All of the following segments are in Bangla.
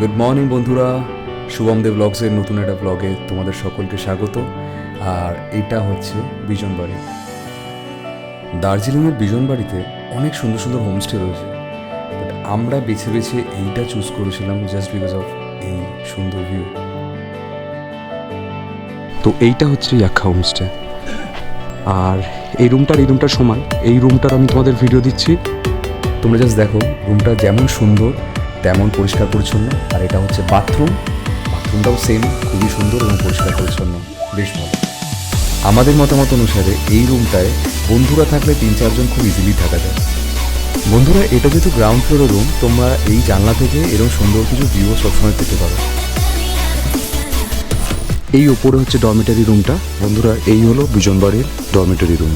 গুড মর্নিং বন্ধুরা। শুভম দেব ব্লগসের নতুন একটা ব্লগে তোমাদের সকলকে স্বাগত। আর এটা হচ্ছে বিজনবাড়ি দার্জিলিংয়ের বিজনবাড়িতে অনেক সুন্দর সুন্দর হোমস্টে রয়েছে। বাট আমরা বেছে বেছে এইটা চুজ করেছিলাম জাস্ট বিকজ অফ এই সুন্দর ভিউ তো এইটা হচ্ছে ইয়াক্ষা হোমস্টে আর এই রুমটার এই রুমটার সমান। এই রুমটার আমি তোমাদের ভিডিও দিচ্ছি। তোমরা জাস্ট দেখো রুমটা যেমন সুন্দর তেমন পরিষ্কার পরিচ্ছন্ন, আর এটা হচ্ছে বাথরুম বাথরুমটাও সেম খুবই সুন্দর এবং পরিষ্কার পরিচ্ছন্ন। বেশ ভালো। আমাদের মতামত অনুসারে এই রুমটায় বন্ধুরা থাকলে তিন চারজন খুব ইজিলি থাকা যায়। বন্ধুরা, এটা যেহেতু গ্রাউন্ড ফ্লোরের রুম তোমরা এই জানলা থেকে এরকম সুন্দর কিছু ভিউ সবসময় পেতে পারো। এই ওপরে হচ্ছে ডরমেটারি রুমটা বন্ধুরা, এই হলো বিজনবাড়ির ডরমেটারি রুম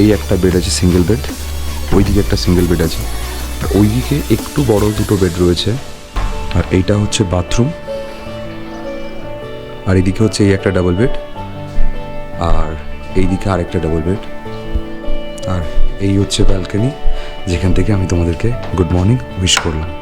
এই একটা বেড আছে সিঙ্গেল বেড ওইদিকে একটা সিঙ্গেল বেড আছে। আর ওইদিকে একটু বড় দুটো বেড রয়েছে। আর এইটা হচ্ছে বাথরুম আর এদিকে হচ্ছে এই একটা ডাবল বেড আর এইদিকে আরেকটা ডাবল বেড আর এই হচ্ছে ব্যালকানি যেখান থেকে আমি তোমাদেরকে গুড মর্নিং উইশ করলাম।